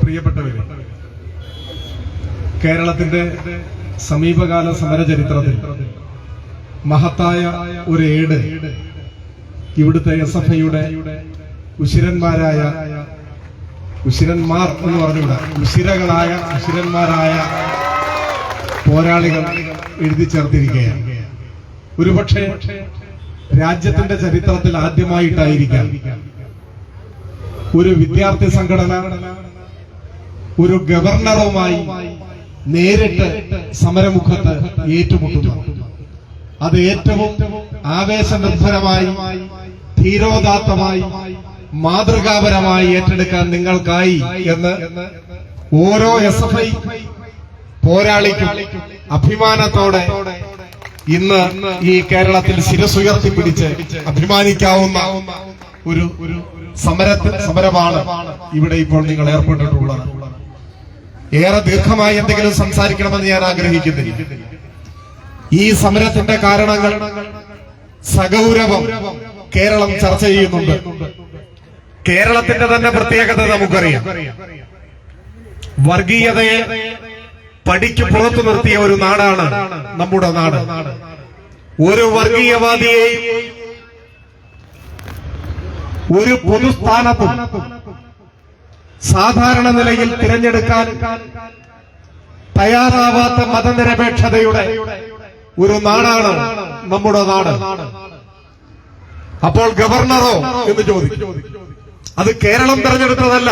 പ്രിയപ്പെട്ടവരെ കേരളത്തിന്റെ സമീപകാല സമര ചരിത്രത്തിൽ മഹത്തായ ഒരു ഏട് ഇവിടുത്തെ എസ് എഫ് ഐയുടെ ഉശിരന്മാരായ ഉശിരന്മാർ എന്ന് പറഞ്ഞുകൂടാ ഉശിരകളായ ഉശിരന്മാരായ പോരാളികൾ എഴുതി ചേർത്തിരിക്കുകയാണ്. ഒരുപക്ഷെ രാജ്യത്തിന്റെ ചരിത്രത്തിൽ ആദ്യമായിട്ടായിരിക്കാം. ഒരു വിദ്യാർത്ഥി സംഘടന ഒരു ഗവർണറുമായി നേരിട്ട് സമരമുഖത്ത് ഏറ്റുമുട്ടുന്നു. അത് ഏറ്റവും ആവേശനിർഭരമായി ധീരോദാത്തമായി മാതൃകാപരമായി ഏറ്റെടുക്കാൻ നിങ്ങൾക്കായി എന്ന് ഓരോ എസ് എഫ് ഐ പോരാളിക്കും അഭിമാനത്തോടെ ഇന്ന് ഈ കേരളത്തിൽ ശിരസുയർത്തിപ്പിടിച്ച് അഭിമാനിക്കാവുന്ന ഒരു ഒരു സമരത്തിൽ സമരമാണ് ഇവിടെ ഇപ്പോൾ നിങ്ങൾ ഏർപ്പെട്ടിട്ടുള്ളത്. ഏറെ ദീർഘമായി എന്തെങ്കിലും സംസാരിക്കണമെന്ന് ഞാൻ ആഗ്രഹിക്കുന്നില്ല. ഈ സമരത്തിന്റെ കാരണങ്ങൾ സഗൗരവം കേരളം ചർച്ച ചെയ്യുന്നുണ്ട്. കേരളത്തിന്റെ തന്നെ പ്രത്യേകത നമുക്കറിയാം. വർഗീയതയെ പടിക്ക് പുറത്തു നിർത്തിയ ഒരു നാടാണ് നമ്മുടെ നാട്. ഒരു വർഗീയവാദിയെയും ഒരു പൊതുസ്ഥാനത്തും സാധാരണ നിലയിൽ തിരഞ്ഞെടുക്കാൻ തയ്യാറാവാത്ത മതനിരപേക്ഷതയുടെ ഒരു നാടാണ് നമ്മുടെ നാട്. അപ്പോൾ ഗവർണറോ എന്ന് ചോദിക്കും. അത് കേരളം തെരഞ്ഞെടുത്തതല്ല.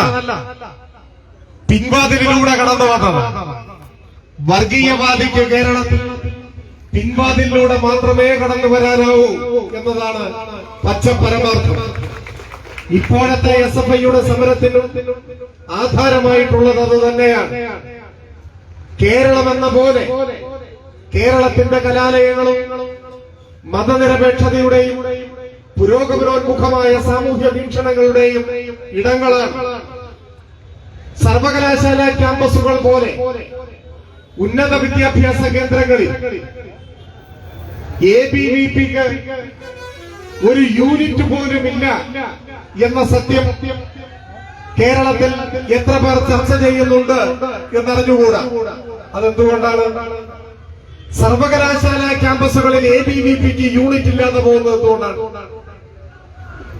പിൻവാതിലിലൂടെ കടന്നു വന്നത് വർഗീയവാദിക്ക് കേരളത്തിൽ പിൻവാതിലൂടെ മാത്രമേ കടന്നു വരാനാവൂ എന്നതാണ് പച്ച പരമാർത്ഥം. ഇപ്പോഴത്തെ എസ് എഫ് ഐയുടെ സമരത്തിനും ആധാരമായിട്ടുള്ളത് അത് തന്നെയാണ് കേരളം എന്ന പോലെ കേരളത്തിന്റെ കലാലയങ്ങളും മതനിരപേക്ഷതയുടെയും പുരോഗമനോന്മുഖമായ സാമൂഹ്യ വീക്ഷണങ്ങളുടെയും ഇടങ്ങളാണ്. സർവകലാശാല ക്യാമ്പസുകൾ പോലെ ഉന്നത വിദ്യാഭ്യാസ കേന്ദ്രങ്ങളിൽ എ ബി വി പിക്ക് ഒരു യൂണിറ്റ് പോലുമില്ല എന്ന സത്യം കേരളത്തിൽ എത്ര പേർ ചർച്ച ചെയ്യുന്നുണ്ട് എന്നറിഞ്ഞുകൂടാ. അതെന്തുകൊണ്ടാണ്? സർവകലാശാല ക്യാമ്പസുകളിൽ എ ബി വി പിക്ക് യൂണിറ്റ് ഇല്ലാതെ പോകുന്നത് എന്തുകൊണ്ടാണ്?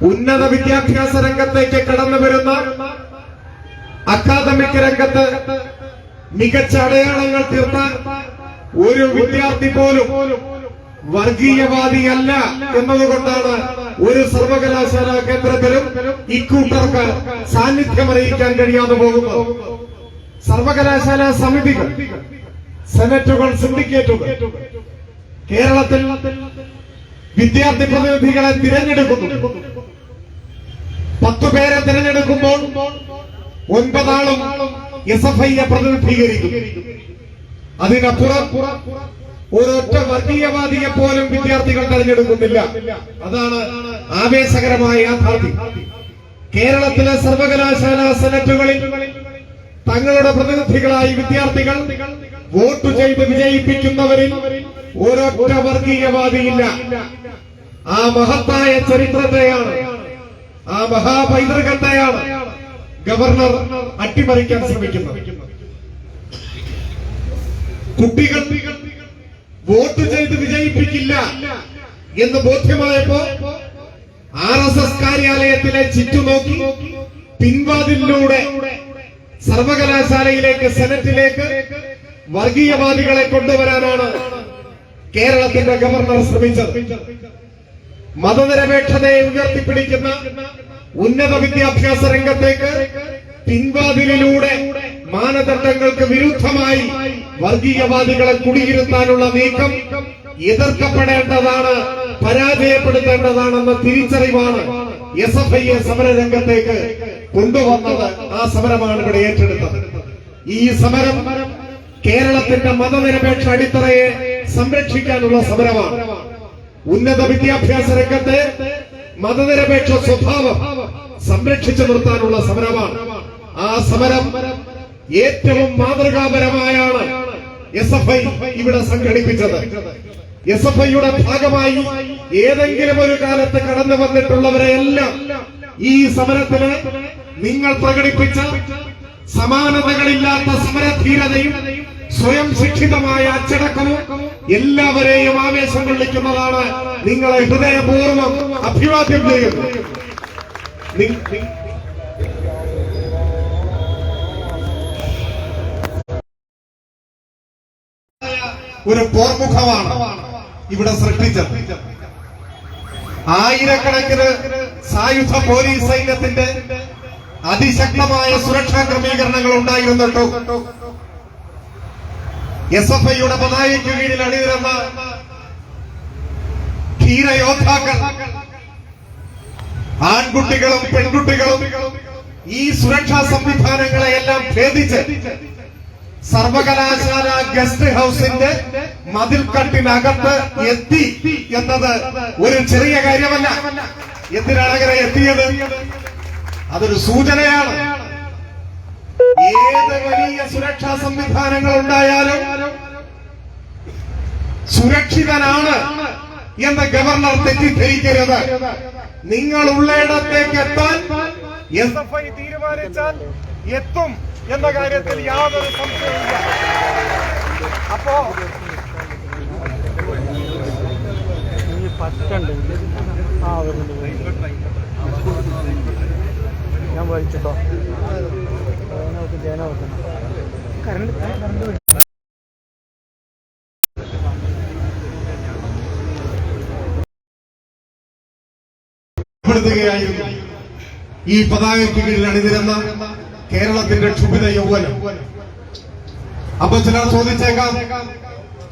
ഉന്നത വിദ്യാഭ്യാസ രംഗത്തേക്ക് കടന്നു വരുന്ന അക്കാദമിക് രംഗത്ത് മികച്ച അടയാളങ്ങൾ തീർത്ത ഒരു വിദ്യാർത്ഥി പോലും വർഗീയവാദിയല്ല എന്നതുകൊണ്ടാണ് ഒരു സർവകലാശാല കേന്ദ്രത്തിലും ഇക്കൂട്ടർക്ക് സാന്നിധ്യം അറിയിക്കാൻ കഴിയാതെ പോകുന്നത്. സർവകലാശാല സമിതികൾ സെനറ്റുകൾ സിൻഡിക്കേറ്റുകൾ കേരളത്തിൽ വിദ്യാർത്ഥി പ്രതിനിധികളെ തിരഞ്ഞെടുക്കുന്നു. പത്തു പേരെ തിരഞ്ഞെടുക്കുമ്പോൾ ഒൻപതാളും എസ് എഫ് ഐയെ പ്രതിനിധീകരിക്കും. അതിനപ്പുറം ഒരൊറ്റ വർഗീയവാദിയെ പോലും വിദ്യാർത്ഥികൾ തെരഞ്ഞെടുക്കുന്നില്ല. അതാണ് ആവേശകരമായ യാഥാർത്ഥ്യം. കേരളത്തിലെ സർവകലാശാല സെനറ്റുകളിൽ തങ്ങളുടെ പ്രതിനിധികളായി വിദ്യാർത്ഥികൾ വോട്ട് ചെയ്ത് വിജയിപ്പിക്കുന്നവരിൽ ഒരൊറ്റ വർഗീയവാദിയില്ല. ആ മഹത്തായ ചരിത്രത്തെയാണ് ആ മഹാപൈതൃകത്തെയാണ് ഗവർണർ അട്ടിമറിക്കാൻ ശ്രമിക്കുന്നത്. കുട്ടികൾ വോട്ട് ചെയ്ത് വിജയിപ്പിക്കില്ല എന്ന് ബോധ്യമായപ്പോ ആർ എസ് എസ് കാര്യാലയത്തിലെ ചുറ്റുനോക്കി പിൻവാതിലൂടെ സർവകലാശാലയിലേക്ക് സെനറ്റിലേക്ക് വർഗീയവാദികളെ കൊണ്ടുവരാനാണ് കേരളത്തിന്റെ ഗവർണർ ശ്രമിച്ചത്. മതനിരപേക്ഷതയെ ഉയർത്തിപ്പിടിക്കുന്ന ഉന്നത വിദ്യാഭ്യാസ രംഗത്തേക്ക് പിൻവാതിലിലൂടെ മാനദണ്ഡങ്ങൾക്ക് വിരുദ്ധമായി വർഗീയവാദികളെ കുടിയിരുത്താനുള്ള നീക്കം എതിർക്കപ്പെടേണ്ടതാണ് പരാജയപ്പെടുത്തേണ്ടതാണെന്ന തിരിച്ചറിവാണ് എസ് എഫ് ഐയെ സമരരംഗത്തേക്ക് കൊണ്ടുവന്നത്. ആ സമരമാണ് ഇവിടെ ഏറ്റെടുത്തത്. ഈ സമരം കേരളത്തിന്റെ മതനിരപേക്ഷ അടിത്തറയെ സംരക്ഷിക്കാനുള്ള സമരമാണ്. ഉന്നത വിദ്യാഭ്യാസ രംഗത്തെ മതനിരപേക്ഷ സ്വഭാവം സംരക്ഷിച്ചു നിർത്താനുള്ള സമരമാണ്. ആ സമരം ഏറ്റവും മാതൃകാപരമായാണ് എസ് എഫ് ഐ ഇവിടെ സംഘടിപ്പിച്ചത്. എസ് എഫ് ഐയുടെ ഭാഗമായി ഏതെങ്കിലും ഒരു കാലത്ത് കടന്നു വന്നിട്ടുള്ളവരെയെല്ലാം ഈ സമരത്തിന് നിങ്ങൾ പ്രകടിപ്പിച്ച സമാനതകളില്ലാത്ത സമരധീരതയും സ്വയം ശിക്ഷിതമായ അച്ചടക്കവും എല്ലാവരെയും ആവേശം കൊള്ളിക്കുന്നതാണ് നിങ്ങളെ ഹൃദയപൂർവം അഭിവാദ്യം ചെയ്യുന്നു. നി- നി- ഒരു പോർമുഖമാണ് ഇവിടെ സൃഷ്ടിച്ചത്. ആയിരക്കണക്കിന് സായുധ പോലീസ് സൈന്യത്തിന്റെ അതിശക്തമായ സുരക്ഷാ ക്രമീകരണങ്ങൾ ഉണ്ടായിരുന്നുണ്ടോ എസ് എഫ് ഐയുടെ പതാകയ്ക്ക് കീഴിൽ അണിനിരന്ന ധീരയോദ്ധാക്കൾ ആൺകുട്ടികളും പെൺകുട്ടികളും ഈ സുരക്ഷാ സംവിധാനങ്ങളെ എല്ലാം ഭേദിച്ച് സർവകലാശാല ഗസ്റ്റ് ഹൗസിന്റെ മതിൽക്കട്ടിനകത്ത് എത്തി എന്നത് ഒരു ചെറിയ കാര്യമല്ല. എന്തിനാണ് അങ്ങനെ എത്തിയത്? അതൊരു സൂചനയാണ്. ഏത് വലിയ സുരക്ഷാ സംവിധാനങ്ങൾ ഉണ്ടായാലും സുരക്ഷിതനാണ്. എന്ന് ഗവർണർ തെറ്റിദ്ധരിക്കരുത് നിങ്ങൾ ഉള്ളയിടത്തേക്ക് എത്താൻ എസ് എഫ് ഐ തീരുമാനിച്ചാൽ എത്തും എന്ന കാര്യത്തിൽ യാതൊരു സംശയവുമില്ല അപ്പോ. ഞാൻ വലിച്ചിട്ടോ കറണ്ട് കറണ്ട് വരും ഈ പതാകയ്ക്ക് കീഴിൽ അണിനിരുന്ന കേരളത്തിന്റെ ക്ഷുഭിത യൗവനം. അപ്പൊ ചിലർ ചോദിച്ചേക്കാം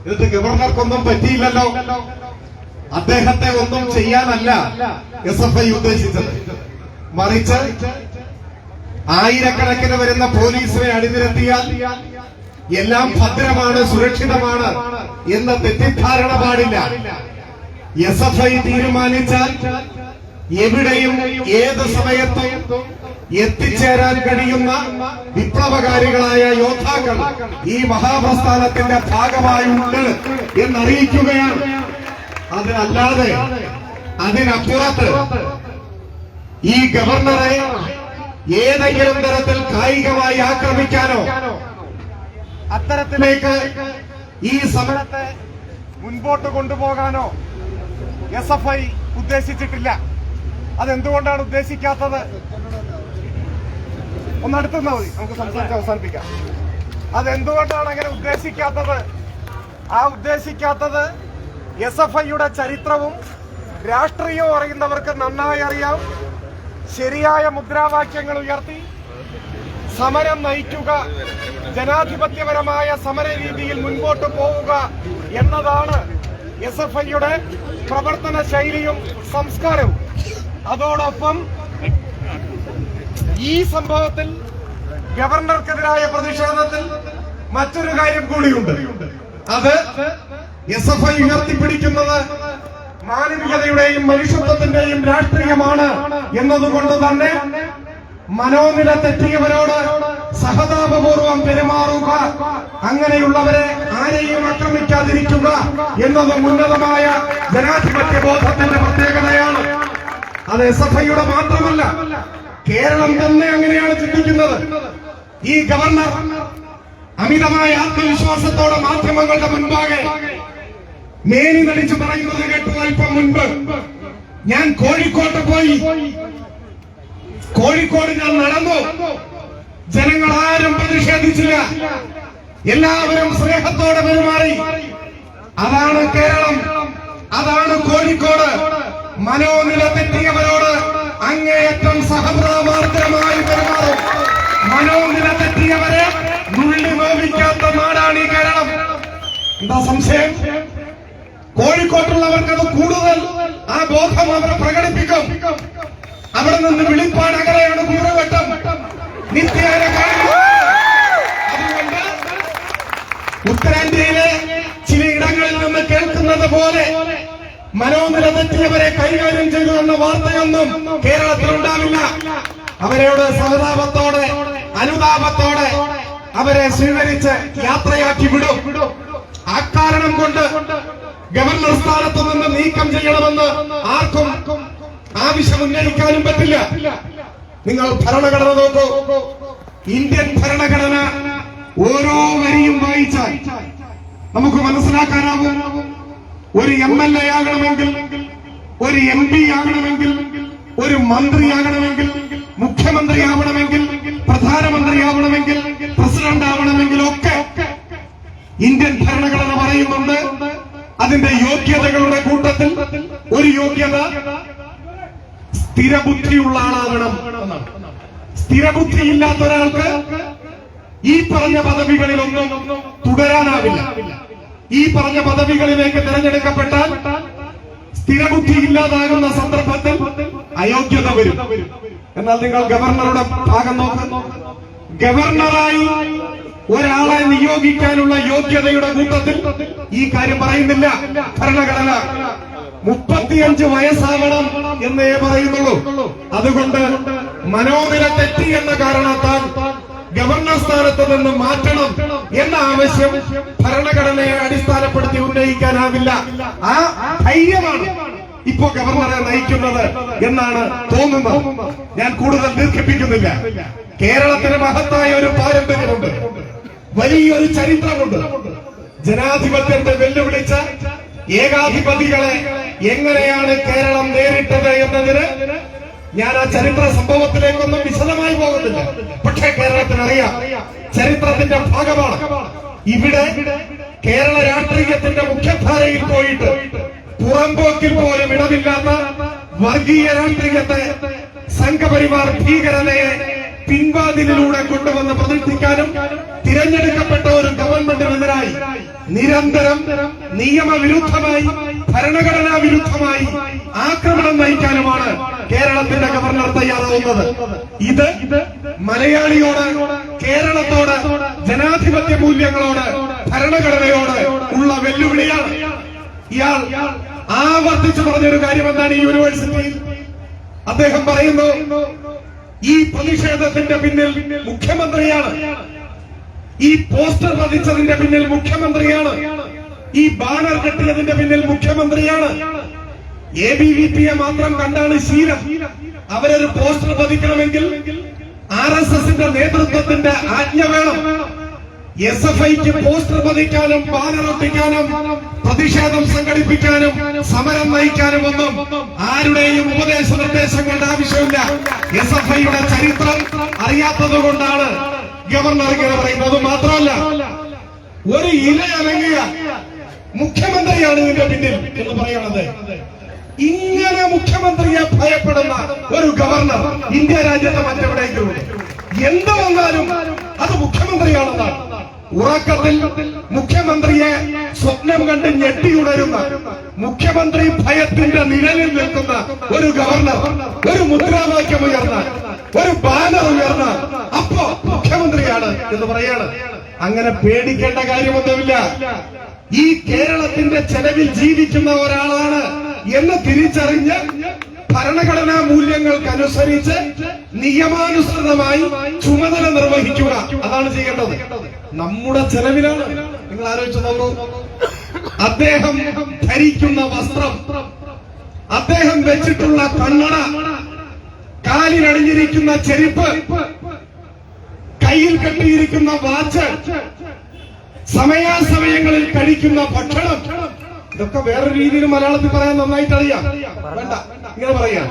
എന്നിട്ട് ഗവർണർക്കൊന്നും പറ്റിയില്ലല്ലോ. അദ്ദേഹത്തെ ഒന്നും ചെയ്യാനല്ല എസ് എഫ് ഐ ഉദ്ദേശിച്ചത്. മറിച്ച് ആയിരക്കണക്കിന് വരുന്ന പോലീസിനെ അണിനിരത്തിയാൽ എല്ലാം ഭദ്രമാണ് സുരക്ഷിതമാണ് എന്ന തെറ്റിദ്ധാരണ പാടില്ല. എസ് എഫ് ഐ തീരുമാനിച്ചാൽ എവിടെയും ഏത് സമയത്തും എത്തിച്ചേരാൻ കഴിയുന്ന വിപ്ലവകാരികളായ യോദ്ധാക്കൾ ഈ മഹാപ്രസ്ഥാനത്തിന്റെ ഭാഗമായുണ്ട് എന്നറിയിക്കുകയാണ്. അതിനല്ലാതെ അതിനപ്പുറത്ത് ഈ ഗവർണറെ ഏതെങ്കിലും തരത്തിൽ കായികമായി ആക്രമിക്കാനോ അത്തരത്തിലേക്ക് ഈ സമരത്തെ മുൻപോട്ട് കൊണ്ടുപോകാനോ എസ് എഫ് ഐ ഉദ്ദേശിച്ചിട്ടില്ല. അതെന്തുകൊണ്ടാണ് ഉദ്ദേശിക്കാത്തത്? ഒന്നടുത്തുനിന്നാ മതി. നമുക്ക് സംസാരിച്ച് അവസാനിപ്പിക്കാം. അതെന്തുകൊണ്ടാണ് അങ്ങനെ ഉദ്ദേശിക്കാത്തത്? ആ ഉദ്ദേശിക്കാത്തത് എസ് എഫ് ഐയുടെ ചരിത്രവും രാഷ്ട്രീയവും അറിയുന്നവർക്ക് നന്നായി അറിയാം. ശരിയായ മുദ്രാവാക്യങ്ങൾ ഉയർത്തി. സമരം നയിക്കുക. ജനാധിപത്യപരമായ സമര രീതിയിൽ മുൻപോട്ട് പോവുക എന്നതാണ് എസ് എഫ് ഐയുടെ പ്രവർത്തന ശൈലിയും സംസ്കാരവും. അതോടൊപ്പം ഈ സംഭവത്തിൽ ഗവർണർക്കെതിരായ പ്രതിഷേധത്തിൽ മറ്റൊരു കാര്യം കൂടിയുണ്ട്. അത് എസ് എഫ് ഐ ഉയർത്തിപ്പിടിക്കുന്നത് മാനവികതയുടെയും മനുഷ്യത്വത്തിന്റെയും രാഷ്ട്രീയമാണ് എന്നതുകൊണ്ട് തന്നെ മനോനില തെറ്റിയവരോട് സഹതാപപൂർവം പെരുമാറുക അങ്ങനെയുള്ളവരെ ആരെയും ആക്രമിക്കാതിരിക്കുക എന്നത് ഉന്നതമായ ജനാധിപത്യ ബോധത്തിന്റെ പ്രത്യേകതയാണ്. അത് എസ് എഫ് ഐയുടെ മാത്രമല്ല കേരളം തന്നെ അങ്ങനെയാണ് ചിന്തിക്കുന്നത്. ഈ ഗവർണർ അമിതമായ ആത്മവിശ്വാസത്തോടെ മാധ്യമങ്ങളുടെ മുൻപാകെ മേനി നടിച്ചു പറയുന്നത് കേട്ടു അല്പം മുൻപ്. ഞാൻ കോഴിക്കോട്ട് പോയി. കോഴിക്കോട് ഞാൻ നടന്നു. ജനങ്ങൾ ആരും പ്രതിഷേധിച്ചില്ല. എല്ലാവരും സ്നേഹത്തോടെ പെരുമാറി. അതാണ് കേരളം. അതാണ് കോഴിക്കോട്. മനോനില തെറ്റിയവരോട് അങ്ങേയറ്റം സഹപ്രമാർദ്രമായി പെരുമാറും. മനോനില തെറ്റിയവരെ നുള്ളി നോവിക്കാത്ത നാടാണ് ഈ കേരളം. എന്താ സംശയം? കോഴിക്കോട്ടുള്ളവർക്ക് അത് കൂടുതൽ ആ ബോധം അവർ പ്രകടിപ്പിക്കും. അവിടെ നിന്ന് വിളിപ്പാട് അകലെയാണ് കൂറുവട്ടം നിത്യേന ചില ഉത്തരേന്ത്യയിലെ ചിലയിടങ്ങളിൽ നിന്ന് കേൾക്കുന്നത് പോലെ മനോനില തെറ്റിയവരെ കൈകാര്യം ചെയ്തു എന്ന വാർത്തയൊന്നും കേരളത്തിൽ ഉണ്ടാവില്ല അവരോട് സഹതാപത്തോടെ അനുതാപത്തോടെ അവരെ സ്വീകരിച്ച് യാത്രയാക്കി വിടും. അക്കാരണം കൊണ്ട് ഗവർണർ സ്ഥാനത്ത് നിന്ന് നീക്കം ചെയ്യണമെന്ന് ആർക്കും ആവശ്യം ഉന്നയിക്കാനും പറ്റില്ല. നിങ്ങൾ ഭരണഘടന നോക്കൂ. ഇന്ത്യൻ ഭരണഘടന ഓരോ വരിയും വായിച്ചാൽ നമുക്ക് മനസ്സിലാക്കാനാവും. ഒരു എം എൽ എ ആകണമെങ്കിൽ ഒരു എം പി ആകണമെങ്കിൽ ഒരു മന്ത്രിയാകണമെങ്കിൽ മുഖ്യമന്ത്രിയാവണമെങ്കിൽ പ്രധാനമന്ത്രിയാവണമെങ്കിൽ പ്രസിഡന്റ് ആവണമെങ്കിൽ ഒക്കെ ഇന്ത്യൻ ഭരണഘടന പറയുന്നുണ്ട്. അതിന്റെ യോഗ്യതകളുടെ കൂട്ടത്തിൽ ഒരു യോഗ്യത സ്ഥിരബുദ്ധിയുള്ള ആളാവണം എന്നാണ്. സ്ഥിരബുദ്ധിയില്ലാത്ത ഒരാൾക്ക് ഈ പറഞ്ഞ പദവികളിലൊന്നും തുടരാനാവില്ല. ഈ പറഞ്ഞ പദവികളിലേക്ക് തിരഞ്ഞെടുക്കപ്പെട്ടാൽ സ്ഥിരബുദ്ധി ഇല്ലാതാകുന്ന സന്ദർഭത്തിൽ അയോഗ്യത വരും. എന്നാൽ നിങ്ങൾ ഗവർണറുടെ ഭാഗം നോക്കുന്നു ഗവർണറായി ഒരാളെ നിയോഗിക്കാനുള്ള യോഗ്യതയുടെ കൂട്ടത്തിൽ ഈ കാര്യം പറയുന്നില്ല. ഭരണഘടന. മുപ്പത്തിയഞ്ച് വയസ്സാവണം എന്നേ പറയുന്നുള്ളൂ. അതുകൊണ്ട് മനോനില തെറ്റി എന്ന കാരണത്താൽ ഗവർണർ സ്ഥാനത്ത് നിന്ന് മാറ്റണം എന്ന ആവശ്യം ഭരണഘടനയെ അടിസ്ഥാനപ്പെടുത്തി ഉന്നയിക്കാനാവില്ല. ആ ധൈര്യമാണ് ഇപ്പോ ഗവർണറെ നയിക്കുന്നത് എന്നാണ് തോന്നുന്നത്. ഞാൻ കൂടുതൽ ദീർഘിപ്പിക്കുന്നില്ല. കേരളത്തിന് മഹത്തായ ഒരു പാരമ്പര്യമുണ്ട്. വലിയൊരു ചരിത്രമുണ്ട്. ജനാധിപത്യത്തെ വെല്ലുവിളിച്ച ഏകാധിപതികളെ എങ്ങനെയാണ് കേരളം നേരിട്ടത് എന്നതിന് ഞാൻ ആ ചരിത്ര സംഭവത്തിലേക്കൊന്നും വിശദമായി പോകുന്നില്ല. പക്ഷേ കേരളത്തിന് അറിയാം ചരിത്രത്തിന്റെ ഭാഗമാണ്. ഇവിടെ കേരള രാഷ്ട്രീയത്തിന്റെ മുഖ്യധാരയിൽ പോയിട്ട് പുറമ്പോക്കിൽ പോലും ഇടമില്ലാത്ത വർഗീയ രാഷ്ട്രീയത്തെ സംഘപരിവാർ ഭീകരതയെ പിൻവാതിലിലൂടെ കൊണ്ടുവന്ന് പ്രതിഷ്ഠിക്കാനും തിരഞ്ഞെടുക്കപ്പെട്ട ഒരു ഗവൺമെന്റിനെതിരായി നിരന്തരം നിയമവിരുദ്ധമായി ഭരണഘടനാ വിരുദ്ധമായി ആക്രമണം നയിക്കാനുമാണ് കേരളത്തിന്റെ ഗവർണർ തയ്യാറാവുന്നത്. ഇത് മലയാളിയോട് കേരളത്തോട് ജനാധിപത്യ മൂല്യങ്ങളോട് ഭരണഘടനയോട് ഉള്ള വെല്ലുവിളിയാണ്. ഇയാൾ ആവർത്തിച്ചു പറഞ്ഞൊരു കാര്യം എന്താണ് ഈ യൂണിവേഴ്സിറ്റിയിൽ അദ്ദേഹം പറയുന്നു ഈ പ്രതിഷേധത്തിന്റെ പിന്നിൽ മുഖ്യമന്ത്രിയാണ്. ഈ പോസ്റ്റർ പതിച്ചതിന്റെ പിന്നിൽ മുഖ്യമന്ത്രിയാണ്. ഈ ബാനർ കെട്ടിയതിന്റെ പിന്നിൽ മുഖ്യമന്ത്രിയാണ്. എ ബി വി പിയെ മാത്രം കണ്ടാണ് ശീലം. അവരൊരു പോസ്റ്റർ പതിക്കണമെങ്കിൽ ആർ എസ് എസിന്റെ നേതൃത്വത്തിന്റെ ആജ്ഞ വേണം. എസ് എഫ് ഐക്ക് പോസ്റ്റർ പതിക്കാനും ഒട്ടിക്കാനും പ്രതിഷേധം സംഘടിപ്പിക്കാനും സമരം നയിക്കാനും ഒന്നും ആരുടെയും ഉപദേശ നിർദ്ദേശങ്ങളുടെ ആവശ്യമില്ല. എസ് എഫ് ഐയുടെ ചരിത്രം അറിയാത്തത് കൊണ്ടാണ് ഗവർണർ ഇങ്ങനെ പറയുന്നത്. മാത്രമല്ല ഒരു ഇല അനങ്ങിയ മുഖ്യമന്ത്രിയാണ് ഇതിന്റെ പിന്നിൽ എന്ന് പറയണത്. ഇങ്ങനെ മുഖ്യമന്ത്രിയെ ഭയപ്പെടുന്ന ഒരു ഗവർണർ ഇന്ത്യ രാജ്യത്തെ മറ്റെവിടേക്കും എന്ത് വന്നാലും അത് മുഖ്യമന്ത്രിയാണെന്നാണ്. ഉറക്കത്തിൽ മുഖ്യമന്ത്രിയെ സ്വപ്നം കണ്ട് ഞെട്ടിയുണരുന്ന മുഖ്യമന്ത്രി ഭയത്തിന്റെ നിഴലിൽ നിൽക്കുന്ന ഒരു ഗവർണർ ഒരു മുദ്രാവാക്യം ഉയർന്ന ഒരു ബാനർ ഉയർന്ന അപ്പോ മുഖ്യമന്ത്രിയാണ് എന്ന് പറയാണ്. അങ്ങനെ പേടിക്കേണ്ട കാര്യമൊന്നുമില്ല. ഈ കേരളത്തിന്റെ ചെലവിൽ ജീവിക്കുന്ന ഒരാളാണ് എന്ന് തിരിച്ചറിഞ്ഞ് ഭരണഘടനാ മൂല്യങ്ങൾക്കനുസരിച്ച് നിയമാനുസൃതമായി ചുമതല നിർവഹിക്കുക. അതാണ് ചെയ്യേണ്ടത്. നമ്മുടെ ചെലവിലാണ്. നിങ്ങൾ ആലോചിച്ചു നോക്കൂ. അദ്ദേഹം ധരിക്കുന്ന വസ്ത്രം അദ്ദേഹം വെച്ചിട്ടുള്ള കണ്ണട കാലിലണിഞ്ഞിരിക്കുന്ന ചെരുപ്പ് കയ്യിൽ കെട്ടിയിരിക്കുന്ന വാച്ച് സമയാസമയങ്ങളിൽ കഴിക്കുന്ന ഭക്ഷണം ഇതൊക്കെ വേറെ രീതിയിൽ മലയാളത്തിൽ പറയാൻ നന്നായിട്ട് അറിയാം വേണ്ട ഇങ്ങനെ പറയാം.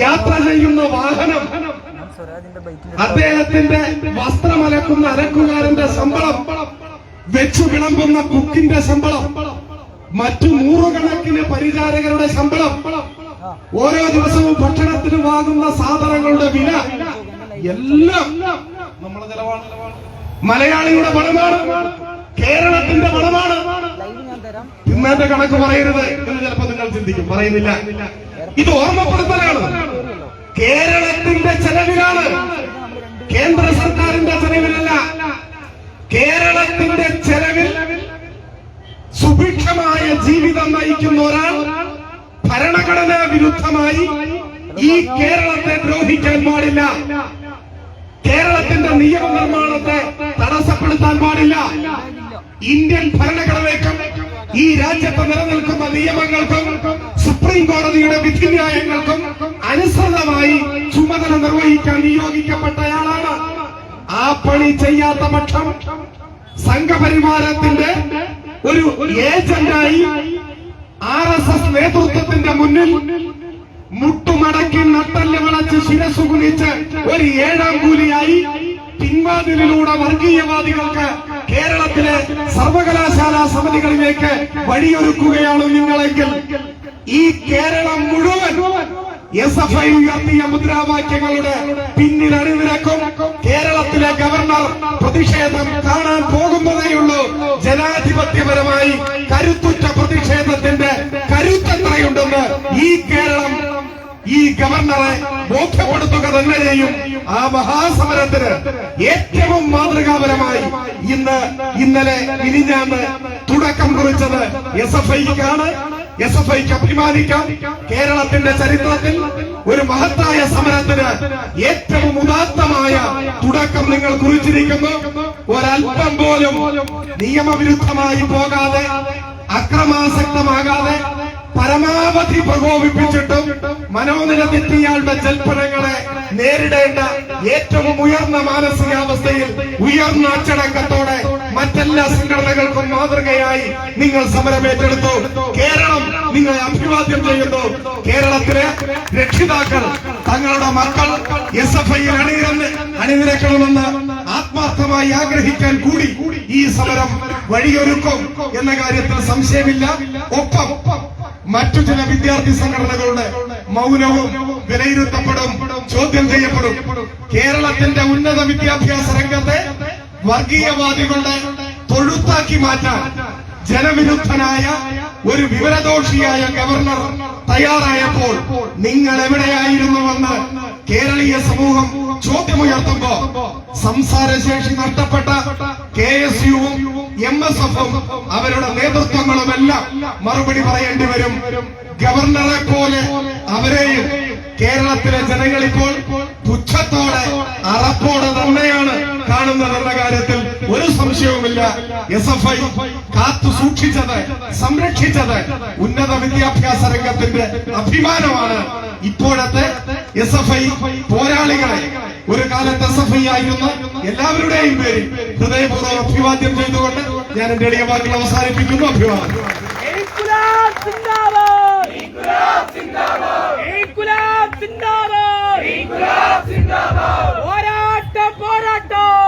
യാത്ര ചെയ്യുന്ന വാഹനം അദ്ദേഹത്തിന്റെ വസ്ത്രമലക്കുന്ന അരക്കുകാരന്റെ ശമ്പളം വെച്ചു വിളമ്പുന്ന കുക്കിന്റെ ശമ്പളം മറ്റു നൂറുകണക്കിന് പരിചാരകരുടെ ശമ്പളം ഓരോ ദിവസവും ഭക്ഷണത്തിന് വാങ്ങുന്ന സാധനങ്ങളുടെ വില എല്ലാം നമ്മുടെ ചെലവാണ്. മലയാളിയുടെ പണമാണ് കേരളത്തിന്റെ പണമാണ്. ഇന്നത്തെ കണക്ക് പറയരുത് എന്ന് ചിലപ്പോ നിങ്ങൾ ചിന്തിക്കും. പറയുന്നില്ല. ഇത് ഓർമ്മപ്പെടുത്തലാണ്. കേരളത്തിന്റെ ചെലവിലാണ്. കേന്ദ്ര സർക്കാരിന്റെ ചെലവിലല്ല. കേരളത്തിന്റെ ചെലവിൽ സുഭിക്ഷമായ ജീവിതം നയിക്കുന്ന ഒരാൾ ഭരണഘടനാ വിരുദ്ധമായി ഈ കേരളത്തെ ദ്രോഹിക്കാൻ പാടില്ല. കേരളത്തിന്റെ നിയമനിർമ്മാണത്തെ തടസ്സപ്പെടുത്താൻ പാടില്ല. ഇന്ത്യൻ ഭരണഘടനയ്ക്കും ഈ രാജ്യത്ത് നിലനിൽക്കുന്ന നിയമങ്ങൾക്കും സുപ്രീം കോടതിയുടെ വിധിന്യായങ്ങൾക്കും അനുസൃതമായി ചുമതല നിർവഹിക്കാൻ നിയോഗിക്കപ്പെട്ടയാളാണ് ആ പണി ചെയ്യാത്ത പക്ഷം സംഘപരിവാരത്തിന്റെ ഒരു ഏജന്റായി ആർ എസ് എസ് നേതൃത്വത്തിന്റെ മുന്നിൽ മുട്ടുമടക്കി നട്ടൽ വളച്ച് ശിരസുകുലിച്ച് ഒരു ഏഴാം കൂലിയായി പിൻവാതിലിലൂടെ വർഗീയവാദികൾക്ക് കേരളത്തിലെ സർവകലാശാല സമിതികളിലേക്ക് വഴിയൊരുക്കുകയാണ് നിങ്ങളെങ്കിൽ ഈ കേരളം മുഴുവൻ എസ് എഫ് ഐ ഉയർത്തിയ മുദ്രാവാക്യങ്ങളുടെ പിന്നിൽ അണിനിരക്കും. കേരളത്തിലെ ഗവർണർ പ്രതിഷേധം കാണാൻ പോകുന്നതേയുള്ളൂ ജനാധിപത്യപരമായി കരുത്തുറ്റ പ്രതിഷേധത്തിന്റെ കരുത്തെത്രയുണ്ടെന്ന് ഈ കേരളം ഈ ഗവർണറെ ബോധ്യപ്പെടുത്തുക തന്നെ ചെയ്യും ആ മഹാസമരത്തിന് ഏറ്റവും മാതൃകാപരമായി ഇന്ന് ഇന്നലെ ഇനിഞ്ഞാന്ന് തുടക്കം കുറിച്ചത് എസ് എഫ് ഐക്കാണ്. എസ് എഫ് ഐക്ക് അഭിമാനിക്കാം. കേരളത്തിന്റെ ചരിത്രത്തിൽ ഒരു മഹത്തായ സമരത്തിന് ഏറ്റവും ഉദാത്തമായ തുടക്കം നിങ്ങൾ കുറിച്ചിരിക്കുന്നു. ഒരല്പം പോലും നിയമവിരുദ്ധമായി പോകാതെ അക്രമാസക്തമാകാതെ പരമാവധി പ്രകോപിപ്പിച്ചിട്ടും മനോനില ജൽപ്പനങ്ങളെ നേരിടേണ്ട ഏറ്റവും ഉയർന്ന മാനസികാവസ്ഥയിൽ ഉയർന്ന അച്ചടക്കത്തോടെ മറ്റെല്ലാ സംഘടനകൾക്കും മാതൃകയായി നിങ്ങൾ സമരം ഏറ്റെടുത്തു. കേരളം നിങ്ങളെ അഭിവാദ്യം ചെയ്യുന്നു. കേരളത്തിലെ രക്ഷിതാക്കൾ തങ്ങളുടെ മക്കൾ എസ് എഫ് ഐയിൽ അണിനിരന്ന് അണിനിരക്കണമെന്ന് ആത്മാർത്ഥമായി ആഗ്രഹിക്കാൻ കൂടി ഈ സമരം വഴിയൊരുക്കും എന്ന കാര്യത്തിൽ സംശയമില്ല. ഒപ്പം മറ്റു ചില വിദ്യാർത്ഥി സംഘടനകളുടെ മൗനവും വിലയിരുത്തപ്പെടും ചോദ്യം ചെയ്യപ്പെടും. കേരളത്തിന്റെ ഉന്നത വിദ്യാഭ്യാസ രംഗത്തെ വർഗീയവാദികളുടെ തൊഴുത്താക്കി മാറ്റാൻ ജനവിരുദ്ധനായ ഒരു വിവരദോഷിയായ ഗവർണർ തയ്യാറായപ്പോൾ നിങ്ങൾ എവിടെയായിരുന്നുവെന്ന് കേരളീയ സമൂഹം ചോദ്യമുയർത്തുമ്പോ സംസാരശേഷി നഷ്ടപ്പെട്ട കെ എസ് യുവും എം എസ് എഫും അവരുടെ നേതൃത്വങ്ങളുമെല്ലാം മറുപടി പറയേണ്ടി വരും. ഗവർണറെ പോലെ അവരെയും കേരളത്തിലെ ജനങ്ങൾ ഇപ്പോൾ പുച്ഛത്തോടെ അറപ്പോടെ തന്നെയാണ് കാണുന്നതെന്ന കാര്യത്തിൽ ഒരു സംശയവുമില്ല. എസ് എഫ് ഐ കാത്തു സൂക്ഷിച്ചത് സംരക്ഷിച്ചത് ഉന്നത വിദ്യാഭ്യാസ രംഗത്തിന്റെ അഭിമാനമാണ്. ഇപ്പോഴത്തെ എസ് എഫ് ഐ പോരാളികളെ ഒരു കാലത്ത് എസ് എഫ് ഐ ആയിരുന്ന എല്ലാവരുടെയും പേരിൽ ഹൃദയപൂർവം അഭിവാദ്യം ചെയ്തുകൊണ്ട് ഞാൻ എന്റെ എളിയ വാക്കുകൾ അവസാനിപ്പിക്കുന്നു. അഭിവാദ്യം. സിന്ദാബാദ്. പോരാട്ടം പോരാട്ടം.